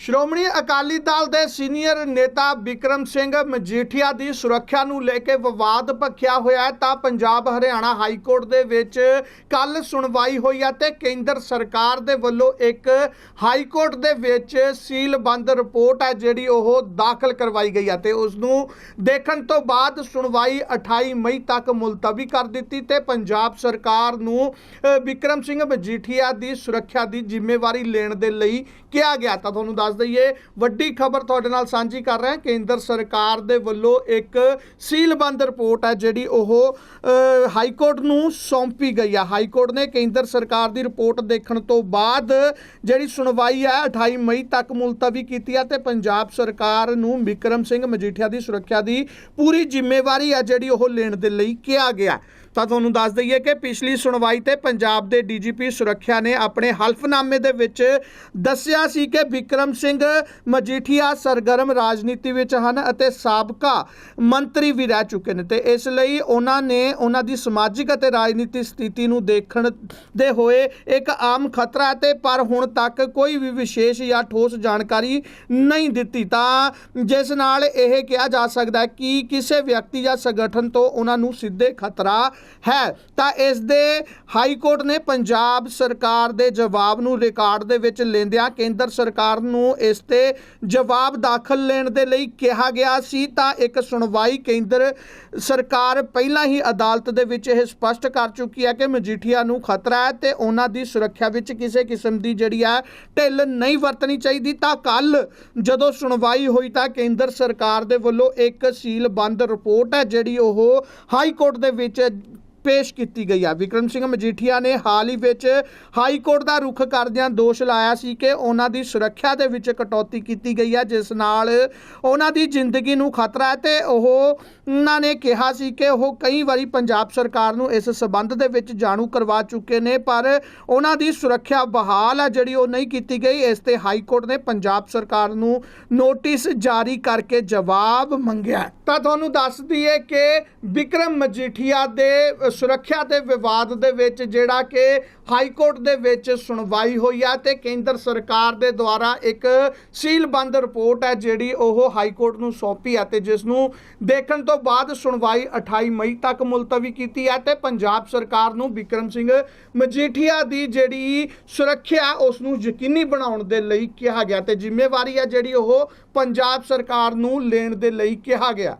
ਸ਼੍ਰੋਮਣੀ ਅਕਾਲੀ ਦਲ ਦੇ ਸੀਨੀਅਰ ਨੇਤਾ ਵਿਕਰਮ ਸਿੰਘ ਮਜੀਠੀਆ ਦੀ ਸੁਰੱਖਿਆ ਨੂੰ ਲੈ ਕੇ ਵਿਵਾਦ ਭਖਿਆ ਹੋਇਆ ਹੈ ਤਾਂ ਪੰਜਾਬ ਹਰਿਆਣਾ ਹਾਈ ਕੋਰਟ ਦੇ ਵਿੱਚ ਕੱਲ ਸੁਣਵਾਈ ਹੋਈ ਹੈ ਤੇ ਕੇਂਦਰ ਸਰਕਾਰ ਦੇ ਵੱਲੋਂ ਇੱਕ ਹਾਈ ਕੋਰਟ ਦੇ ਵਿੱਚ ਸੀਲਬੰਦ ਰਿਪੋਰਟ ਹੈ ਜਿਹੜੀ ਉਹ ਦਾਖਲ ਕਰਵਾਈ ਗਈ ਹੈ ਤੇ ਉਸ ਨੂੰ ਦੇਖਣ ਤੋਂ ਬਾਅਦ ਸੁਣਵਾਈ 28 ਮਈ ਤੱਕ ਮੁਲਤਵੀ ਕਰ ਦਿੱਤੀ ਤੇ ਪੰਜਾਬ ਸਰਕਾਰ ਨੂੰ ਅ, ਵਿਕਰਮ ਸਿੰਘ ਮਜੀਠੀਆ ਦੀ ਸੁਰੱਖਿਆ ਦੀ ਜ਼ਿੰਮੇਵਾਰੀ ਲੈਣ ਦੇ ਲਈ ਕਿਹਾ ਗਿਆ ਤਾਂ ਤੁਹਾਨੂੰ ਦੱਸ ਦਈਏ, ਵੱਡੀ ਖਬਰ ਤੁਹਾਡੇ ਨਾਲ ਸਾਂਝੀ ਕਰ ਰਹੇ ਹਾਂ। ਕੇਂਦਰ ਸਰਕਾਰ ਦੇ ਵੱਲੋਂ ਇੱਕ ਸੀਲਬੰਦ ਰਿਪੋਰਟ ਹੈ, ਜਿਹੜੀ ਉਹ ਹਾਈ ਕੋਰਟ ਨੂੰ ਸੌਂਪੀ ਗਈ ਹੈ। ਹਾਈ ਕੋਰਟ ਨੇ ਕੇਂਦਰ ਸਰਕਾਰ ਦੀ ਰਿਪੋਰਟ ਦੇਖਣ ਤੋਂ ਬਾਅਦ ਜਿਹੜੀ ਸੁਣਵਾਈ ਹੈ 28 ਮਈ ਤੱਕ ਮੁਲਤਵੀ ਕੀਤੀ ਹੈ ਤੇ ਪੰਜਾਬ ਸਰਕਾਰ ਨੂੰ ਵਿਕਰਮ ਸਿੰਘ ਮਜੀਠੀਆ ਦੀ ਸੁਰੱਖਿਆ ਦੀ ਪੂਰੀ ਜ਼ਿੰਮੇਵਾਰੀ ਹੈ, ਜਿਹੜੀ ਉਹ ਲੈਣ ਦੇ ਲਈ ਕਿਹਾ ਗਿਆ। ਤਾਂ ਤੁਹਾਨੂੰ ਦੱਸ ਦਈਏ ਕਿ ਪਿਛਲੀ ਸੁਣਵਾਈ ਤੇ ਪੰਜਾਬ ਦੇ ਡੀਜੀਪੀ ਸੁਰੱਖਿਆ ਨੇ ਆਪਣੇ ਹਲਫਨਾਮੇ ਦੇ ਵਿੱਚ ਦੱਸਿਆ ਸੀ ਕਿ ਵਿਕਰਮ ਸਿੰਘ ਮਜੀਠੀਆ ਸਰਗਰਮ ਰਾਜਨੀਤੀ ਵਿੱਚ ਹਨ ਅਤੇ ਸਾਬਕਾ ਮੰਤਰੀ ਵੀ ਰਹਿ ਚੁੱਕੇ ਨੇ ਤੇ ਇਸ ਲਈ ਉਹਨਾਂ ਨੇ ਉਹਨਾਂ ਦੀ ਸਮਾਜਿਕ ਅਤੇ ਰਾਜਨੀਤਿਕ ਸਥਿਤੀ ਨੂੰ ਦੇਖਣ ਦੇ ਹੋਏ ਇੱਕ ਆਮ ਖਤਰਾ ਹੈ ਤੇ ਪਰ ਹੁਣ ਤੱਕ ਕੋਈ ਵੀ ਵਿਸ਼ੇਸ਼ ਜਾਂ ਠੋਸ ਜਾਣਕਾਰੀ ਨਹੀਂ ਦਿੱਤੀ। ਤਾਂ ਜਿਸ ਨਾਲ ਇਹ ਕਿਹਾ ਜਾ ਸਕਦਾ ਹੈ ਕਿ ਕਿਸੇ ਵਿਅਕਤੀ ਜਾਂ ਸੰਗਠਨ ਤੋਂ ਉਹਨਾਂ ਨੂੰ ਸਿੱਧੇ ਖਤਰਾ ਹੈ। ਤਾਂ ਇਸ ਦੇ ਹਾਈ ਕੋਰਟ ਨੇ ਪੰਜਾਬ ਸਰਕਾਰ ਦੇ ਜਵਾਬ ਨੂੰ ਰਿਕਾਰਡ ਦੇ ਵਿੱਚ ਲੈਂਦਿਆਂ ਕੇਂਦਰ ਸਰਕਾਰ ਨੂੰ ਇਸ ਤੇ ਜਵਾਬ ਦਾਖਲ ਲੈਣ ਦੇ ਲਈ ਕਿਹਾ ਗਿਆ ਸੀ। ਤਾਂ ਇੱਕ ਸੁਣਵਾਈ ਕੇਂਦਰ ਸਰਕਾਰ ਪਹਿਲਾਂ ਹੀ ਅਦਾਲਤ ਦੇ ਵਿੱਚ ਇਹ ਸਪਸ਼ਟ ਕਰ ਚੁੱਕੀ ਹੈ ਕਿ ਮਜੀਠੀਆ ਨੂੰ ਖਤਰਾ ਹੈ ਤੇ ਉਹਨਾਂ ਦੀ ਸੁਰੱਖਿਆ ਵਿੱਚ ਕਿਸੇ ਕਿਸਮ ਦੀ ਜਿਹੜੀ ਹੈ ਢਿੱਲ ਨਹੀਂ ਵਰਤਣੀ ਚਾਹੀਦੀ। ਤਾਂ ਕੱਲ ਜਦੋਂ ਸੁਣਵਾਈ ਹੋਈ ਤਾਂ ਕੇਂਦਰ ਸਰਕਾਰ ਦੇ ਵੱਲੋਂ ਇੱਕ ਸੀਲ ਬੰਦ ਰਿਪੋਰਟ ਹੈ ਜਿਹੜੀ ਉਹ ਹਾਈ ਕੋਰਟ ਦੇ ਵਿੱਚ ਪੇਸ਼ ਕੀਤੀ ਗਈ ਆ। ਵਿਕਰਮ ਸਿੰਘ ਮਜੀਠੀਆ ਨੇ ਹਾਲ ਹੀ ਵਿੱਚ ਹਾਈ ਕੋਰਟ ਦਾ ਰੁਖ ਕਰਦਿਆਂ ਦੋਸ਼ ਲਾਇਆ ਸੀ ਕਿ ਉਹਨਾਂ ਦੀ ਸੁਰੱਖਿਆ ਦੇ ਵਿੱਚ ਕਟੌਤੀ ਕੀਤੀ ਗਈ ਹੈ ਜਿਸ ਨਾਲ ਉਹਨਾਂ ਦੀ ਜ਼ਿੰਦਗੀ ਨੂੰ ਖਤਰਾ ਹੈ ਤੇ ਉਹ ਉਹਨਾਂ ਨੇ ਕਿਹਾ ਸੀ ਕਿ ਉਹ ਕਈ ਵਾਰੀ ਪੰਜਾਬ ਸਰਕਾਰ ਨੂੰ ਇਸ ਸਬੰਧ ਦੇ ਵਿੱਚ ਜਾਣੂ ਕਰਵਾ ਚੁੱਕੇ ਨੇ, ਪਰ ਉਹਨਾਂ ਦੀ ਸੁਰੱਖਿਆ ਬਹਾਲ ਹੈ ਜਿਹੜੀ ਉਹ ਨਹੀਂ ਕੀਤੀ ਗਈ। ਇਸ ਤੇ ਹਾਈ ਕੋਰਟ ਨੇ ਪੰਜਾਬ ਸਰਕਾਰ ਨੂੰ ਨੋਟਿਸ ਜਾਰੀ ਕਰਕੇ ਜਵਾਬ ਮੰਗਿਆ। ਤਾਂ ਤੁਹਾਨੂੰ ਦੱਸ ਦਈਏ ਕਿ ਵਿਕਰਮ ਮਜੀਠੀਆ ਦੇ ਸੁਰੱਖਿਆ ਦੇ ਵਿਵਾਦ ਦੇ ਵਿੱਚ ਜਿਹੜਾ ਕਿ ਹਾਈ ਕੋਰਟ ਦੇ ਵਿੱਚ ਸੁਣਵਾਈ ਹੋਈ ਹੈ ਤੇ ਕੇਂਦਰ ਸਰਕਾਰ ਦੇ ਦੁਆਰਾ ਇੱਕ ਸੀਲਬੰਦ ਰਿਪੋਰਟ ਹੈ ਜਿਹੜੀ ਉਹ ਹਾਈ ਕੋਰਟ ਨੂੰ ਸੌਂਪੀ ਹੈ ਤੇ ਜਿਸ ਨੂੰ ਦੇਖਣ ਤੋਂ ਬਾਅਦ ਸੁਣਵਾਈ 28 ਮਈ ਤੱਕ ਮੁਲਤਵੀ ਕੀਤੀ ਹੈ ਤੇ ਪੰਜਾਬ ਸਰਕਾਰ ਨੂੰ ਵਿਕਰਮ ਸਿੰਘ ਮਜੀਠੀਆ ਦੀ ਜਿਹੜੀ ਸੁਰੱਖਿਆ ਉਸ ਨੂੰ ਯਕੀਨੀ ਬਣਾਉਣ ਦੇ ਲਈ ਕਿਹਾ ਗਿਆ ਤੇ ਜ਼ਿੰਮੇਵਾਰੀ ਹੈ ਜਿਹੜੀ ਉਹ ਪੰਜਾਬ ਸਰਕਾਰ ਨੂੰ ਲੈਣ ਦੇ ਲਈ ਕਿਹਾ ਗਿਆ।